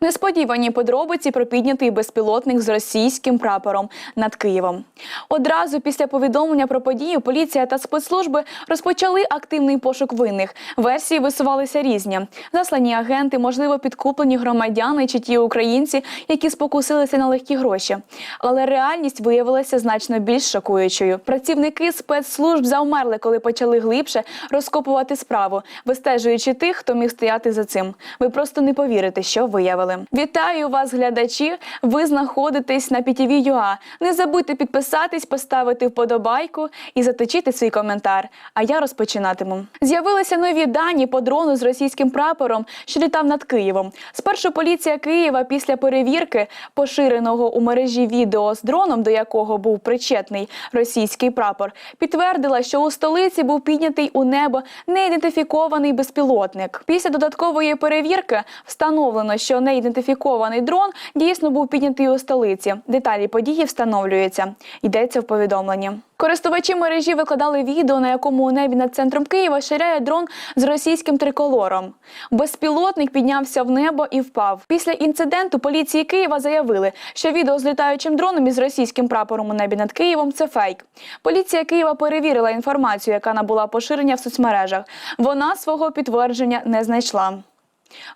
Несподівані подробиці про піднятий безпілотник з російським прапором над Києвом. Одразу після повідомлення про подію поліція та спецслужби розпочали активний пошук винних. Версії висувалися різні. Заслані агенти, можливо, підкуплені громадяни чи ті українці, які спокусилися на легкі гроші. Але реальність виявилася значно більш шокуючою. Працівники спецслужб завмерли, коли почали глибше розкопувати справу, вистежуючи тих, хто міг стояти за цим. Ви просто не повірите, що виявили. Вітаю вас, глядачі! Ви знаходитесь на PTV.ua. Не забудьте підписатись, поставити вподобайку і заточити свій коментар. А я розпочинатиму. З'явилися нові дані по дрону з російським прапором, що літав над Києвом. Спершу поліція Києва після перевірки поширеного у мережі відео з дроном, до якого був причетний російський прапор, підтвердила, що у столиці був піднятий у небо неідентифікований безпілотник. Після додаткової перевірки встановлено, що неідентифікований дрон дійсно був піднятий у столиці. Деталі події встановлюються. Йдеться в повідомленні. Користувачі мережі викладали відео, на якому у небі над центром Києва ширяє дрон з російським триколором. Безпілотник піднявся в небо і впав. Після інциденту поліції Києва заявили, що відео з літаючим дроном із російським прапором у небі над Києвом це фейк. Поліція Києва перевірила інформацію, яка набула поширення в соцмережах. Вона свого підтвердження не знайшла.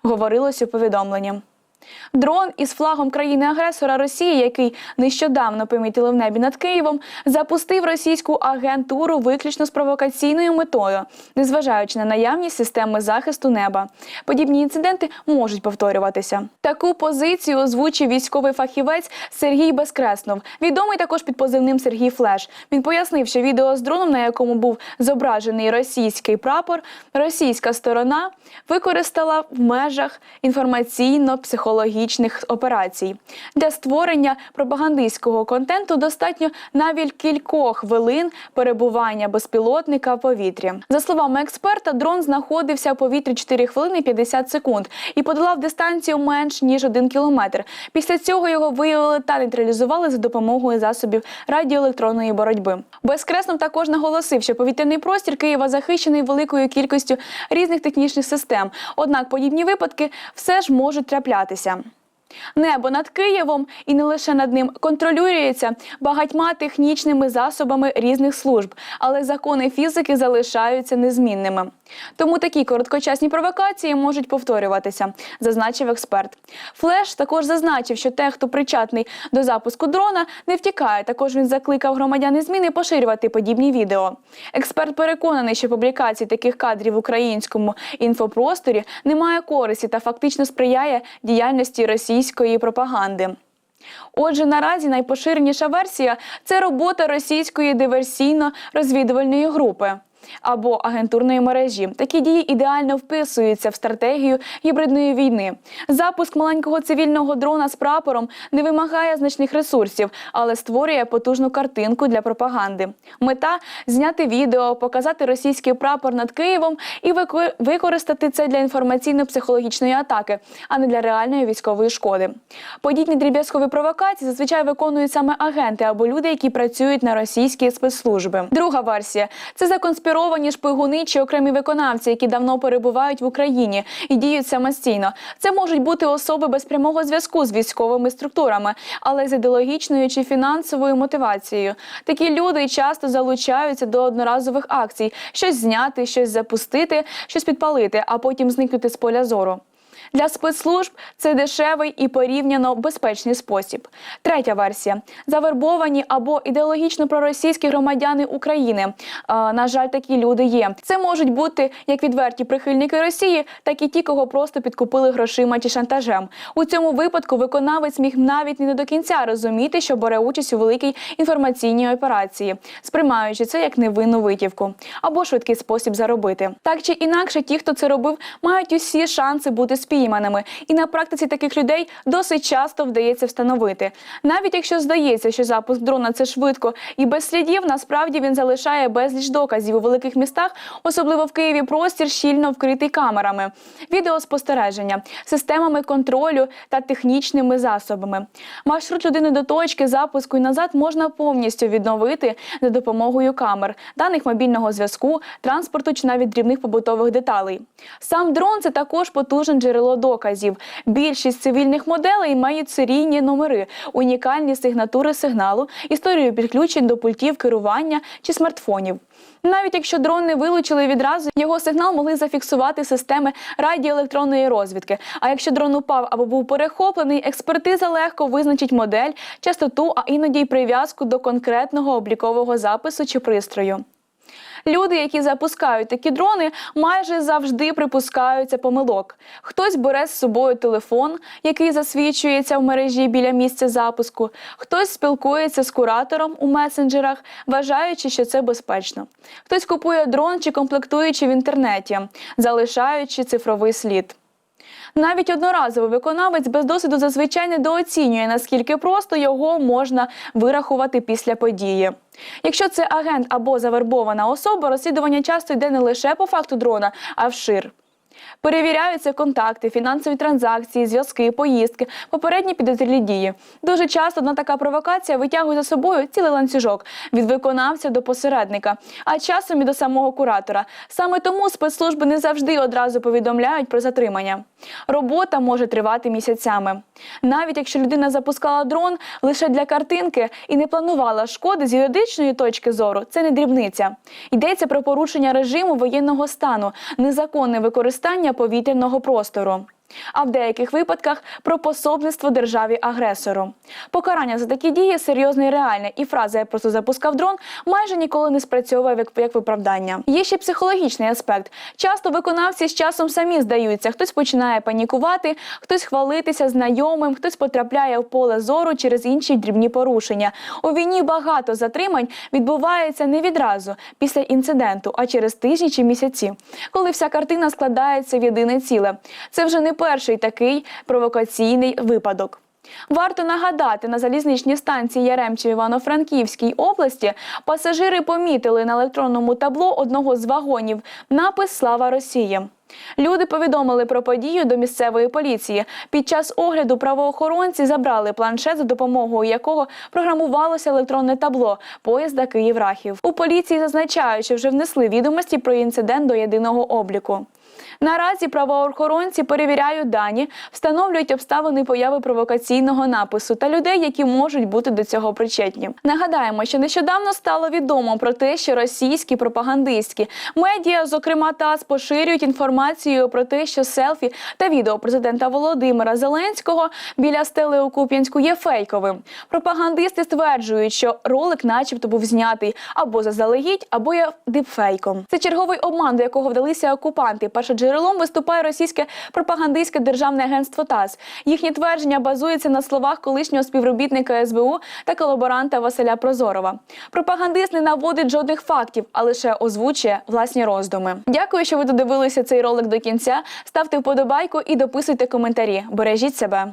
Говорилось у повідомленні. Дрон із флагом країни-агресора Росії, який нещодавно помітили в небі над Києвом, запустив російську агентуру виключно з провокаційною метою, незважаючи на наявність системи захисту неба. Подібні інциденти можуть повторюватися. Таку позицію озвучив військовий фахівець Сергій Безкреснов, відомий також під позивним Сергій Флеш. Він пояснив, що відео з дроном, на якому був зображений російський прапор, російська сторона використала в межах інформаційно-психологічних операцій. Для створення пропагандистського контенту достатньо навіть кількох хвилин перебування безпілотника в повітрі. За словами експерта, дрон знаходився в повітрі 4 хвилини 50 секунд і подолав дистанцію менш ніж 1 кілометр. Після цього його виявили та нейтралізували за допомогою засобів радіоелектронної боротьби. Безкреснов також наголосив, що повітряний простір Києва захищений великою кількістю різних технічних систем. Однак подібні випадки все ж можуть траплятися дізнатися. Небо над Києвом і не лише над ним контролюється багатьма технічними засобами різних служб, але закони фізики залишаються незмінними. Тому такі короткочасні провокації можуть повторюватися, зазначив експерт. Флеш також зазначив, що те, хто причетний до запуску дрона, не втікає. Також він закликав громадян зміни поширювати подібні відео. Експерт переконаний, що публікації таких кадрів в українському інфопросторі немає користі та фактично сприяє діяльності російської пропаганди. Отже, наразі найпоширеніша версія це робота російської диверсійно-розвідувальної групи. Або агентурної мережі такі дії ідеально вписуються в стратегію гібридної війни. Запуск маленького цивільного дрона з прапором не вимагає значних ресурсів, але створює потужну картинку для пропаганди. Мета зняти відео, показати російський прапор над Києвом і вико- використати це для інформаційно-психологічної атаки, а не для реальної військової шкоди. Подібні дріб'язкові провокації зазвичай виконують саме агенти або люди, які працюють на російські спецслужби. Друга версія це законспіровані шпигуни чи окремі виконавці, які давно перебувають в Україні і діють самостійно. Це можуть бути особи без прямого зв'язку з військовими структурами, але з ідеологічною чи фінансовою мотивацією. Такі люди часто залучаються до одноразових акцій: щось зняти, щось запустити, щось підпалити, а потім зникнути з поля зору. Для спецслужб це дешевий і порівняно безпечний спосіб. Третя версія завербовані або ідеологічно проросійські громадяни України. А, на жаль, такі люди є. Це можуть бути як відверті прихильники Росії, так і ті, кого просто підкупили грошима чи шантажем. У цьому випадку виконавець міг навіть не до кінця розуміти, що бере участь у великій інформаційній операції, сприймаючи це як невинну витівку або швидкий спосіб заробити. Так чи інакше, ті, хто це робив, мають усі шанси бути спійманими. І на практиці таких людей досить часто вдається встановити. Навіть якщо здається, що запуск дрона це швидко і без слідів, насправді він залишає безліч доказів у великих містах, особливо в Києві, простір щільно вкритий камерами, відеоспостереження, системами контролю та технічними засобами. Маршрут людини до точки запуску і назад можна повністю відновити за допомогою камер, даних мобільного зв'язку, транспорту чи навіть дрібних побутових деталей. Сам дрон це також потужне джерело було доказів. Більшість цивільних моделей мають серійні номери, унікальні сигнатури сигналу, історію підключень до пультів керування чи смартфонів. Навіть якщо дрон не вилучили відразу, його сигнал могли зафіксувати системи радіоелектронної розвідки. А якщо дрон упав або був перехоплений, експертиза легко визначить модель, частоту, а іноді й прив'язку до конкретного облікового запису чи пристрою. Люди, які запускають такі дрони, майже завжди припускаються помилок. Хтось бере з собою телефон, який засвічується в мережі біля місця запуску, хтось спілкується з куратором у месенджерах, вважаючи, що це безпечно. Хтось купує дрон чи комплектуючи в інтернеті, залишаючи цифровий слід. Навіть одноразовий виконавець без досвіду зазвичай недооцінює, наскільки просто його можна вирахувати після події. Якщо це агент або завербована особа, розслідування часто йде не лише по факту дрона, а вшир. Перевіряються контакти, фінансові транзакції, зв'язки, поїздки, попередні підозрілі дії. Дуже часто одна така провокація витягує за собою цілий ланцюжок від виконавця до посередника, а часом і до самого куратора. Саме тому спецслужби не завжди одразу повідомляють про затримання. Робота може тривати місяцями. Навіть якщо людина запускала дрон лише для картинки і не планувала шкоди з юридичної точки зору, це не дрібниця. Йдеться про порушення режиму воєнного стану, незаконне використання повітряного простору. А в деяких випадках про пособництво державі агресору. Покарання за такі дії серйозне і реальне, і фраза я просто запускав дрон майже ніколи не спрацьовує як, виправдання. Є ще психологічний аспект. Часто виконавці з часом самі здаються. Хтось починає панікувати, хтось хвалитися знайомим, хтось потрапляє в поле зору через інші дрібні порушення. У війні багато затримань відбувається не відразу після інциденту, а через тижні чи місяці, коли вся картина складається в єдине ціле. Це вже не перший такий провокаційний випадок. Варто нагадати, на залізничній станції Яремчі Івано-Франківській області пасажири помітили на електронному табло одного з вагонів напис Слава Росії. Люди повідомили про подію до місцевої поліції. Під час огляду правоохоронці забрали планшет, за допомогою якого програмувалося електронне табло поїзда Київ-Рахів. У поліції зазначають, що вже внесли відомості про інцидент до єдиного обліку. Наразі правоохоронці перевіряють дані, встановлюють обставини появи провокаційного напису та людей, які можуть бути до цього причетні. Нагадаємо, що нещодавно стало відомо про те, що російські пропагандистські медіа, зокрема ТАСС, поширюють інформацію про те, що селфі та відео президента Володимира Зеленського біля стели у Куп'янську є фейковим. Пропагандисти стверджують, що ролик, начебто, був знятий або заздалегідь, або є дипфейком. Це черговий обман, до якого вдалися окупанти. Перше джерелом виступає російське пропагандистське державне агентство ТАСС. Їхні твердження базуються на словах колишнього співробітника СБУ та колаборанта Василя Прозорова. Пропагандист не наводить жодних фактів, а лише озвучує власні роздуми. Дякую, що ви додивилися цей ролик до кінця. Ставте вподобайку і дописуйте коментарі. Бережіть себе.